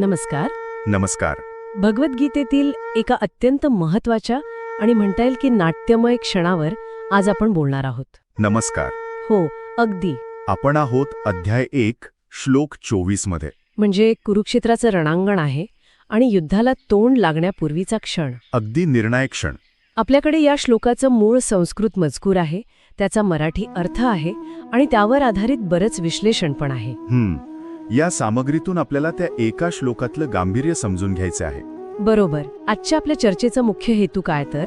नमस्कार. नमस्कार. भगवद्गीतेतील एका अत्यंत महत्त्वाच्या आणि म्हणता येईल की नाट्यमय क्षणावर आज आपण बोलणार आहोत. नमस्कार. हो अगदी. आपण आहोत अध्याय एक श्लोक चोवीसमध्ये. म्हणजे कुरुक्षेत्राचं रणांगण आहे आणि युद्धाला तोंड लागण्यापूर्वीचा क्षण. अगदी निर्णायक क्षण. आपल्याकडे या श्लोकाचं मूळ संस्कृत मजकूर आहे त्याचा मराठी अर्थ आहे आणि त्यावर आधारित बरंच विश्लेषण पण आहे. हम्म. या सामग्रीतून आपल्याला त्या एका श्लोकातलं गांभीर्य समजून घ्यायचे आहे. बरोबर. आजच्या आपल्या चर्चेचा मुख्य हेतू काय तर?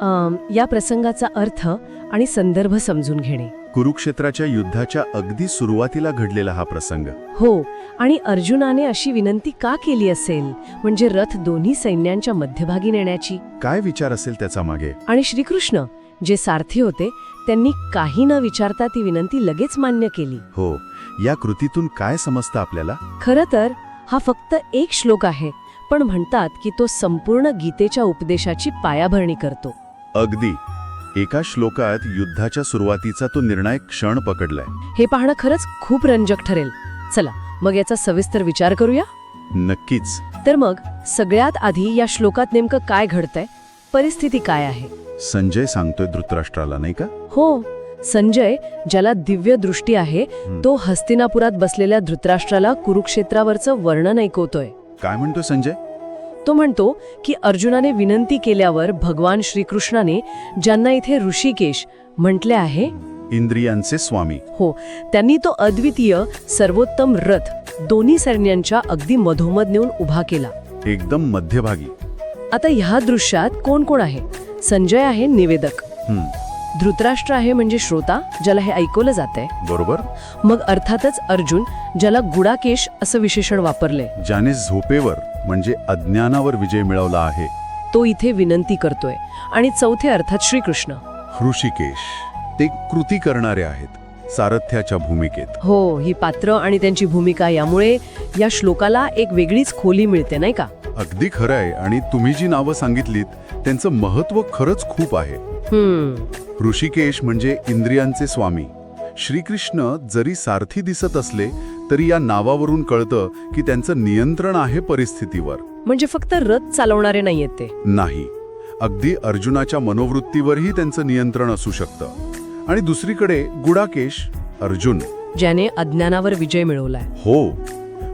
अम, या प्रसंगाचा अर्थ आणि संदर्भ समजून घेणे. कुरुक्षेत्राच्या युद्धाच्या अगदी सुरुवातीला घडलेला हा प्रसंग. हो आणि अर्जुनाने अशी विनंती का केली असेल? म्हणजे रथ दोन्ही सैन्यांच्या मध्यभागी नेण्याची? काय विचार असेल त्याचा मागे? आणि श्रीकृष्ण जे सारथी होते त्यांनी काही न विचारता ती विनंती लगेच मान्य केली. हो या कृतीतून काय समजतं आपल्याला? खरं तर हा फक्त एक श्लोक आहे पण म्हणतात की तो संपूर्ण गीतेच्या उपदेशाची पायाभरणी करतो. अगदी. एका श्लोकात युद्धाच्या सुरुवातीचा तो निर्णायक क्षण पकडलाय. हे पाहणं खरंच खूप रंजक ठरेल. चला मग याचा सविस्तर विचार करूया? नक्कीच. तर मग सगळ्यात आधी या श्लोकात नेमकं काय घडतंय? परिस्थिती काय आहे? संजय सांगतोय धृतराष्ट्राला नाही का? हो संजय ज्याला दिव्य दृष्टी आहे तो हस्तिनापुरात बसलेल्या धृतराष्ट्राला कुरुक्षेत्रावरचं वर्णन ऐकवतोय. काय म्हणतोय संजय? तो म्हणतो की अर्जुनाने विनंती केल्यावर भगवान श्रीकृष्णाने ज्यांना इथे ऋषिकेश म्हटले आहे इंद्रियांचे स्वामी. हो त्यांनी तो अद्वितीय सर्वोत्तम रथ दोन्ही सैन्यांच्या अगदी मधोमध नेऊन उभा केला. एकदम मध्यभागी. आता ह्या दृश्यात कोण कोण आहे? संजय आहे निवेदक. हम्म धृतराष्ट्र आहे म्हणजे श्रोता ज्याला हे ऐकवलं जातंय. बरोबर. मग अर्थातच अर्जुन ज्याला गुडाकेश असं विशेषण वापरलंय. ज्याने झोपेवर म्हणजे अज्ञानावर विजय मिळवला आहे. तो इथे विनंती करतोय. आणि चौथे अर्थात श्रीकृष्ण. ऋषिकेश ते कृती करणारे आहेत सारथ्याच्या भूमिकेत. हो ही पात्र आणि त्यांची भूमिका यामुळे या श्लोकाला एक वेगळीच खोली मिळते नाही का? अगदी खरं आहे आणि तुम्ही जी नावं सांगितलीत त्यांचं महत्त्व खरंच खूप आहे. हम्म. ऋषिकेश म्हणजे इंद्रियांचे स्वामी. श्रीकृष्ण जरी सारथी दिसत असले तरी या नावावरून कळतं की त्यांचं नियंत्रण आहे परिस्थितीवर. म्हणजे फक्त रथ चालवणारे नाहीयेत ते? नाही. अगदी अर्जुनाच्या मनोवृत्तीवरही त्यांचं नियंत्रण असू शकतं. आणि दुसरीकडे गुडाकेश अर्जुन. ज्याने अज्ञानावर विजय मिळवलाय. हो.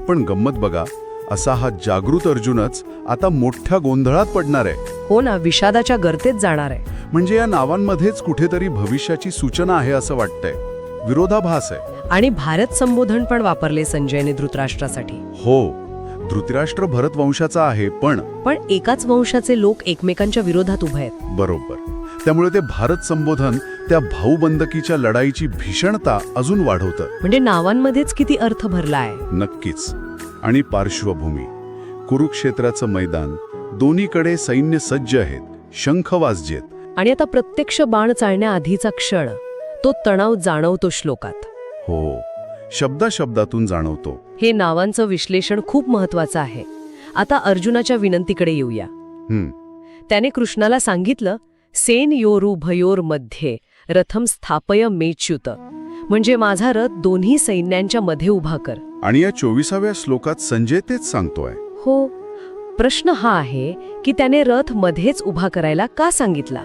पण गंमत बघा असा हा जागृत अर्जुनच आता मोठ्या गोंधळात पडणार आहे. हो ना विषादाच्या गर्तेत जाणार आहे. म्हणजे या नावांमध्येच कुठेतरी भविष्याची सूचना आहे असं वाटतंय. विरोधाभास आहे. आणि भारत संबोधन पण वापरले संजयने धृतराष्ट्रासाठी. हो धृतराष्ट्र भरत वंशाचा आहे पण पण एकाच वंशाचे लोक एकमेकांच्या विरोधात उभे आहेत. बरोबर. त्यामुळे ते भारत संबोधन त्या भाऊबंदकीच्या लढाईची भीषणता अजून वाढवतं. म्हणजे नावांमध्येच किती अर्थ भरला आहे. नक्कीच. आणि पार्श्वभूमी. कुरुक्षेत्राचं मैदान दोन्हीकडे सैन्य सज्ज आहेत शंख वाजजेत. आणि आता प्रत्यक्ष बाण चालण्याआधीचा क्षण. तो तणाव जाणवतो श्लोकात. हो शब्दाशब्दातून जाणवतो. हे नावांचं विश्लेषण खूप महत्वाचं आहे. आता अर्जुनाच्या विनंतीकडे येऊया. त्याने कृष्णाला सांगितलं सेन योरू भयोरमध्ये रथम स्थापय मेच्युत. म्हणजे माझा रथ दोन्ही सैन्यांच्या मध्ये उभा कर. आणि या चोवीसाव्या श्लोकात संजय तेच सांगतोय. हो. प्रश्न हा आहे की त्याने रथ मध्येच उभा करायला का सांगितला?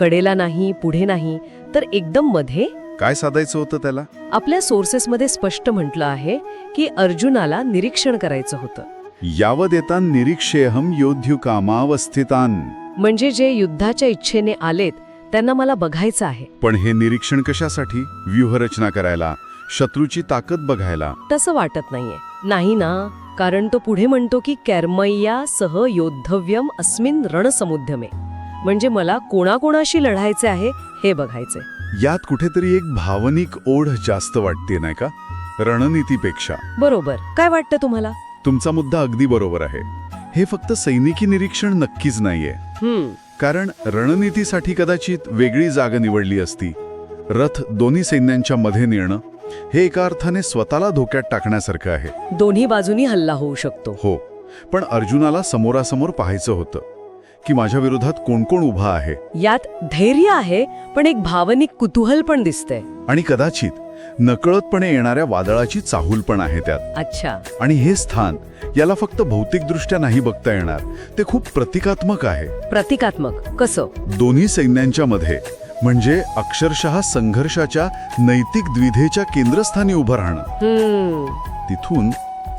कडेला नाही पुढे नाही तर एकदम मध्ये? काय साधायचं होतं त्याला? आपल्या सोर्सेसमध्ये स्पष्ट म्हटलं आहे की अर्जुनाला निरीक्षण करायचं होतं. यावदेतान निरीक्षेहम योद्ध्युकामावस्थितान. म्हणजे जे युद्धाच्या इच्छेने आलेत त्यांना मला बघायचं आहे. पण हे निरीक्षण कशासाठी? व्यूहरचना करायला शत्रूची ताकद बघायला. तसं वाटत नाहीये. नाही ना कारण तो पुढे म्हणतो की कर्मय्या सह योद्धव्यम अस्मिन रणसमुद्यमे. म्हणजे मला कोणाकोणाशी लढायचे आहे हे बघायचे यात कुठेतरी एक भावनिक ओढ जास्त वाटते नाही का? रणनीतीपेक्षा. बरोबर. काय वाटतं तुम्हाला? तुमचा मुद्दा अगदी बरोबर आहे. हे फक्त सैनिकी निरीक्षण नक्कीच नाहीये. हम्म. कारण रणनीतीसाठी कदाचित वेगळी जागा निवडली असती. रथ दोन्ही सैन्यांच्या मध्ये नेणं हे एका अर्थाने स्वतःला धोक्यात टाकण्यासारखं आहे. दोन्ही बाजूनी हल्ला होऊ शकतो. हो पण अर्जुनाला समोरासमोर पाहायचं होतं की माझ्या विरोधात कोण कोण उभा आहे. यात धैर्य आहे पण एक भावनिक कुतूहल पण दिसतंय. आणि कदाचित नकळतपणे येणाऱ्या वादळाची चाहूल पण आहे त्यात. अच्छा. आणि हे स्थान याला फक्त भौतिकदृष्ट्या नाही बघता येणार ते खूप प्रतिकात्मक आहे. प्रतिकात्मक. कसं? दोन्ही सैन्यांच्या मध्ये म्हणजे अक्षरशः संघर्षाच्या नैतिक द्विधेच्या केंद्रस्थानी उभं राहणं. हम्म. तिथून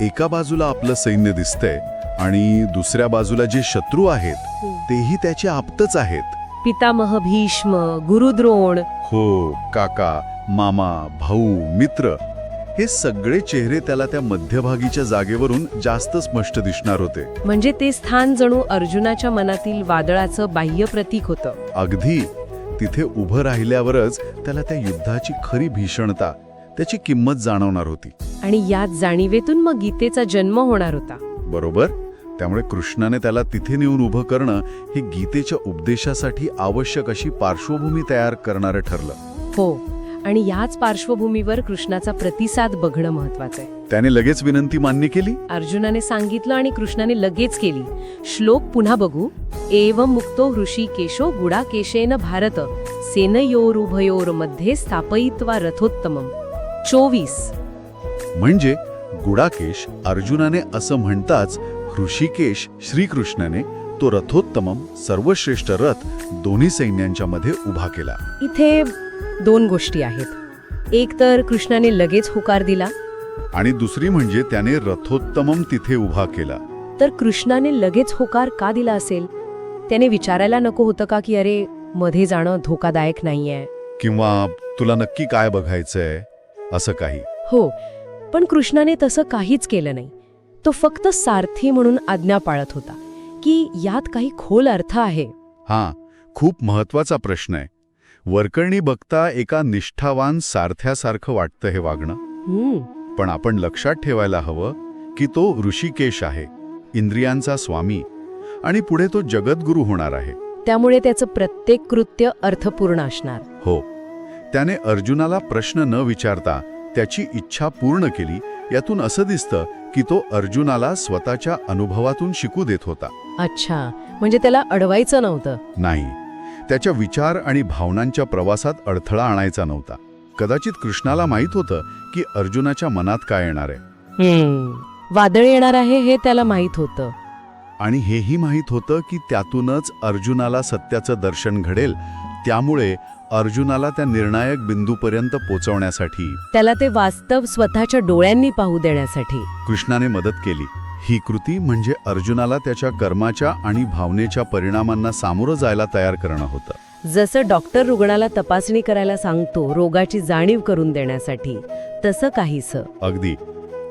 एका बाजूला आपलं सैन्य दिसतंय आणि दुसऱ्या बाजूला जे शत्रू आहेत तेही त्याचे आप्तच आहेत. पितामह भीष्म गुरुद्रोण. हो काका मामा भाऊ मित्र हे सगळे चेहरे त्याला त्या मध्यभागीच्या जागेवरून जास्त स्पष्ट दिसणार होते. म्हणजे ते स्थान जणू अर्जुनाच्या मनातील वादळाचं बाह्य प्रतीक होतं. अगदी. तिथे उभं राहिल्यावरच त्याला त्या युद्धाची खरी भीषणता त्याची किंमत जाणवणार होती. आणि याच जाणीवेतून मग गीतेचा जन्म होणार होता. बरोबर? त्यामुळे कृष्णाने त्याला तिथे नेऊन उभं करणं हे गीतेच्या उपदेशासाठी आवश्यक अशी पार्श्वभूमी तयार करणारं ठरलं. हो. आणि याच पार्श्वभूमीवर कृष्णाचा प्रतिसाद बघणं महत्वाचं आहे. त्याने लगेच विनंती मान्य केली? अर्जुनाने सांगितलं आणि कृष्णाने लगेच केली. श्लोक पुन्हा बघू. एव मुक्तो ऋषिकेशो गुडाकेशेन भारत सेनयोरुभयोरमध्ये स्थापयित्वा रथोत्तमम. चोवीस. म्हणजे गुडाकेश अर्जुनाने असं म्हणताच ऋषिकेश श्रीकृष्णाने तो रथोत्तमम सर्वश्रेष्ठ रथ दोन्ही सैन्यांच्या मध्ये उभा केला. इथे दोन गोष्टी आहेत. एक तर कृष्णाने लगेच होकार दिला. आणि दुसरी म्हणजे त्याने रथोत्तमम तिथे उभा केला. तर कृष्णाने लगेच होकार का दिला असेल? त्याने विचारायला नको होतं का की अरे मध्ये जाणं धोकादायक नाहीये. किंवा तुला नक्की काय बघायचंय? असं काही. हो पण कृष्णाने तसं काहीच केलं नाही. तो फक्त सारथी म्हणून आज्ञा पाळत होता. की यात काही खोल अर्थ आहे. हां खूप महत्त्वाचा प्रश्न आहे. वरकरणी बघता एका निष्ठावान सारथ्यासारखं वाटतं हे वागणं. पण आपण लक्षात ठेवायला हवं की तो ऋषिकेश आहे इंद्रियांचा स्वामी आणि पुढे तो जगद्गुरू होणार आहे. त्यामुळे त्याचं प्रत्येक कृत्य अर्थपूर्ण असणार. हो. त्याने अर्जुनाला प्रश्न न विचारता त्याची इच्छा पूर्ण केली यातून असं दिसतं की तो अर्जुनाला स्वतःच्या अनुभवातून शिकू देत होता. अच्छा. म्हणजे त्याला अडवायचं नव्हतं? नाही. त्याच्या विचार आणि भावनांच्या प्रवासात अडथळा आणायचा नव्हता. कदाचित कृष्णाला माहीत होतं की अर्जुनाच्या मनात काय येणार आहे. वादळ येणार आहे हे त्याला माहीत होतं. आणि हेही माहीत होतं की त्यातूनच अर्जुनाला सत्याचं दर्शन घडेल. त्यामुळे अर्जुनाला त्या निर्णायक बिंदूपर्यंत पोचवण्यासाठी. त्याला ते वास्तव स्वतःच्या डोळ्यांनी पाहू देण्यासाठी. कृष्णाने मदत केली. ही कृती म्हणजे अर्जुनाला त्याच्या कर्माच्या आणि भावनेच्या परिणामांना सामोरं जायला तयार करणं होतं. जसं डॉक्टर रुग्णाला तपासणी करायला सांगतो रोगाची जाणीव करून देण्यासाठी तसं काहीसं. अगदी.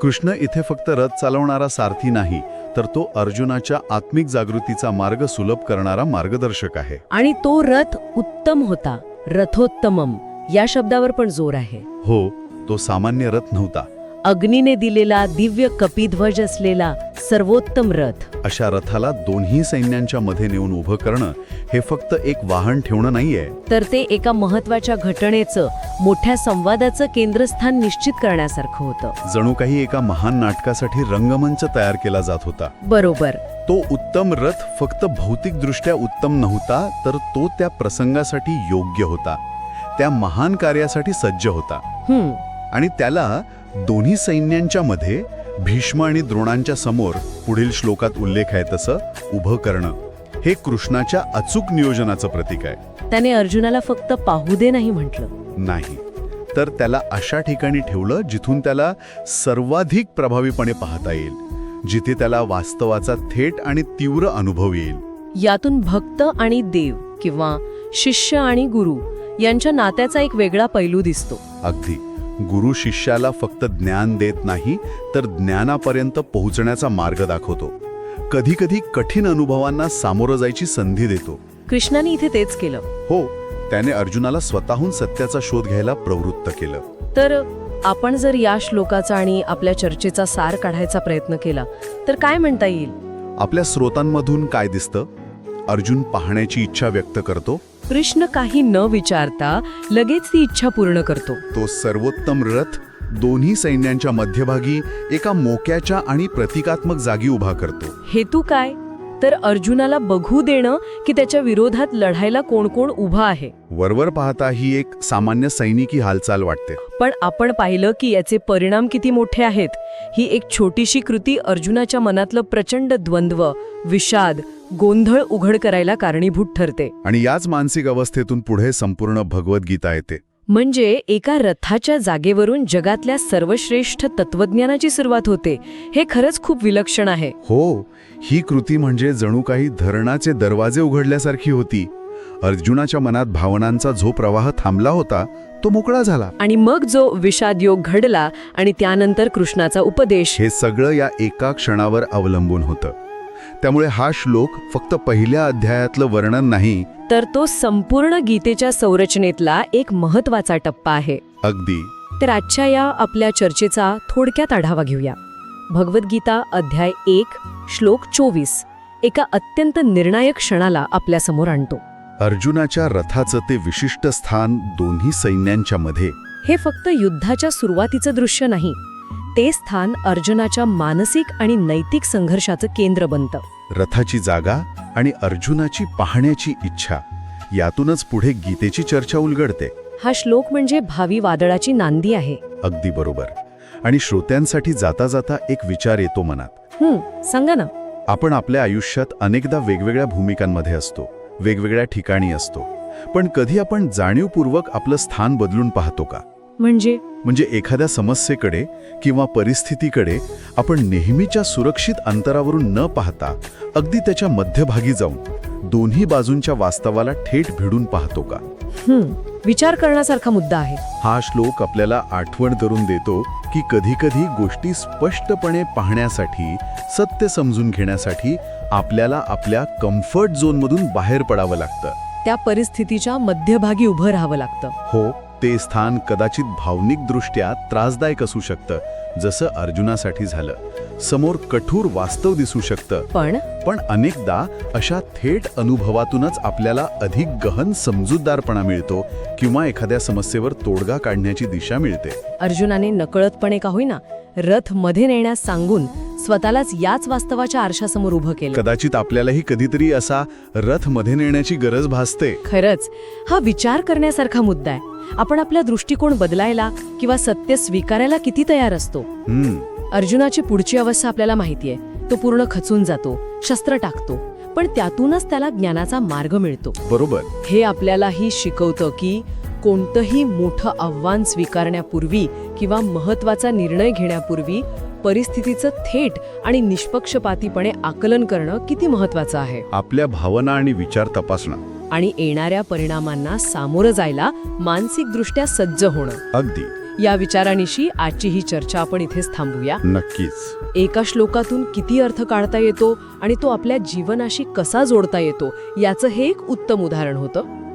कृष्ण इथे फक्त रथ चालवणारा सारथी नाही तर तो अर्जुनाच्या आत्मिक जागृतीचा मार्ग सुलभ करणारा मार्गदर्शक आहे. आणि तो रथ उत्तम होता रथोत्तमम या शब्दावर पण जोर आहे. हो तो सामान्य रथ नव्हता. अग्नीने दिलेला दिव्य कपिध्वज असलेला सर्वोत्तम रथ. अशा रथाला दोन्ही सैन्यांच्या मध्ये नेऊन उभं करणं हे फक्त एक वाहन ठेवणं नाहीये. तर ते एका महत्त्वाच्या घटनेचं मोठ्या संवादाचं केंद्रस्थान निश्चित करण्यासारखं होतं. जणू काही एका महान नाटकासाठी रंगमंच तयार केला जात होता. बरोबर. तो उत्तम रथ फक्त भौतिकदृष्ट्या उत्तम नव्हता तर तो त्या प्रसंगासाठी योग्य होता. त्या महान कार्यासाठी सज्ज होता. हम्म. आणि त्याला दोन्ही सैन्यांच्या मध्ये भीष्म आणि द्रोणांच्या समोर पुढील श्लोकात उल्लेख आहे तसं उभं करणं. हे कृष्णाच्या अचूक नियोजनाचं प्रतीक आहे. त्याने अर्जुनाला फक्त पाहू दे नाही म्हटलं. नाही. तर त्याला अशा ठिकाणी ठेवलं जिथून त्याला सर्वाधिक प्रभावीपणे पाहता येईल. जिथे त्याला वास्तवाचा थेट आणि तीव्र अनुभव येईल. यातून भक्त आणि देव किंवा शिष्य आणि गुरु यांच्या नात्याचा एक वेगळा पैलू दिसतो. अगदी. गुरु शिष्याला फक्त ज्ञान देत नाही तर ज्ञानापर्यंत पोहोचण्याचा मार्ग दाखवतो. कधी कधी कठीण अनुभवांना सामोरं जायची संधी देतो. कृष्णाने इथे तेच केलं. हो त्याने अर्जुनाला स्वतःहून सत्याचा शोध घ्यायला प्रवृत्त केलं. तर आपण जर या श्लोकाचा आणि आपल्या चर्चेचा सार काढायचा प्रयत्न केला तर काय म्हणता येईल? आपल्या स्रोतांमधून काय दिसतं? अर्जुन पाहण्याची इच्छा व्यक्त करतो. कृष्ण काही न विचारता लगेच ती इच्छा पूर्ण करतो. तो सर्वोत्तम रथ दोन्ही सैन्यांच्या मध्यभागी एका मोक्याच्या आणि प्रतिकात्मक जागी उभा करतो. हेतू काय? तर अर्जुनाला बघू देणं की त्याच्या विरोधात लढायला कोण कोण उभं आहे. वरवर पाहता ही एक सामान्य सैनिकी हालचाल वाटते. पण आपण पाहिलं की याचे परिणाम किती मोठे आहेत. ही एक छोटीशी कृती अर्जुनाच्या मनातलं प्रचंड द्वंद्व विषाद गोंधळ उघड करायला कारणीभूत ठरते. आणि याच मानसिक अवस्थेतून पुढे संपूर्ण भगवद्गीता येते. म्हणजे एका रथाच्या जागेवरून जगातल्या सर्वश्रेष्ठ तत्वज्ञानाची सुरुवात होते. हे खरंच खूप विलक्षण आहे. हो ही कृती म्हणजे जणू काही धरणाचे दरवाजे उघडल्यासारखी होती. अर्जुनाच्या मनात भावनांचा जो प्रवाह थांबला होता तो मोकळा झाला. आणि मग जो विषाद योग घडला आणि त्यानंतर कृष्णाचा उपदेश. हे सगळं या एका क्षणावर अवलंबून होतं. त्यामुळे हा श्लोक फक्त पहिल्या अध्यायातलं वर्णन नाही. तर तो संपूर्ण गीतेच्या संरचनेतला एक महत्त्वाचा टप्पा आहे. अगदी. तर आजच्या या आपल्या चर्चेचा थोडक्यात आढावा घेऊया. भगवद्गीता अध्याय एक श्लोक चोवीस एका अत्यंत निर्णायक क्षणाला आपल्यासमोर आणतो. अर्जुनाच्या रथाचं ते विशिष्ट स्थान दोन्ही सैन्यांच्या मध्ये. हे फक्त युद्धाच्या सुरुवातीचं दृश्य नाही ते स्थान अर्जुनाच्या मानसिक आणि नैतिक संघर्षाचं केंद्र बनतं. रथाची जागा आणि अर्जुनाची पाहण्याची इच्छा यातूनच पुढे गीतेची चर्चा उलगडते. हा श्लोक म्हणजे भावी वादळाची नांदी आहे. अगदी बरोबर. आणि श्रोत्यांसाठी जाता जाता एक विचार येतो मनात. हं सांगा ना. आपण आपल्या आयुष्यात अनेकदा वेगवेगळ्या भूमिकांमध्ये असतो वेगवेगळ्या ठिकाणी असतो. पण कधी आपण जाणीवपूर्वक आपलं स्थान बदलून पाहतो का? म्हणजे? म्हणजे एखाद्या समस्येकडे किंवा परिस्थितीकडे आपण नेहमीच्या सुरक्षित अंतरावरून न पाहता अगदी त्याच्या मध्यभागी जाऊन दोन्ही बाजूंच्या वास्तवाला थेट भिडून पाहतो का? विचार करण्यासारखा मुद्दा आहे. हा श्लोक आपल्याला आठवण करून देतो की कधीकधी गोष्टी स्पष्टपणे पाहण्यासाठी सत्य समजून घेण्यासाठी आपल्याला आपल्या कम्फर्ट झोनमधून बाहेर पडावं लागतं. त्या परिस्थितीच्या मध्यभागी उभं राहावं लागतं. हो. ते स्थान कदाचित भावनिकदृष्ट्या त्रासदायक असू शकतं जसं अर्जुनासाठी झालं. समोर कठोर वास्तव दिसू शकतं. पण? पण अनेकदा अशा थेट अनुभवातूनच आपल्याला अधिक गहन समजूतदारपणा मिळतो किंवा एखाद्या समस्येवर तोडगा काढण्याची दिशा मिळते. अर्जुनाने नकळतपणे का होईना रथमध्ये नेण्यास सांगून स्वतःलाच याच वास्तवाच्या आरशासमोर उभं केलं. कदाचित आपल्यालाही कधीतरी असा रथमध्ये नेण्याची गरज भासते. खरंच हा विचार करण्यासारखा मुद्दा आहे. आपण आपला दृष्टिकोन बदलायला किंवा सत्य स्वीकारायला किती तयार असतो? अर्जुनाची पुढची अवस्था आपल्याला माहितीये. तो पूर्ण खचून जातो शस्त्र टाकतो पण त्यातूनच त्याला ज्ञानाचा मार्ग मिळतो. बरोबर. हे आपल्यालाही शिकवतं की कोणतंही मोठं आव्हान स्वीकारण्यापूर्वी किंवा महत्त्वाचा निर्णय घेण्यापूर्वी परिस्थितीचं थेट आणि निष्पक्षपातीपणे आकलन करणं किती महत्वाचं आहे? आपल्या भावना आणि विचार तपासणं. आणि येणाऱ्या परिणामांना सामोरं जायला मानसिकदृष्ट्या सज्ज होणं. अगदी. या विचारानिशी आजची ही चर्चा आपण इथेच थांबूया. नक्कीच. एका श्लोकातून किती अर्थ काढता येतो आणि तो आपल्या जीवनाशी कसा जोडता येतो याचं हे एक उत्तम उदाहरण होतं.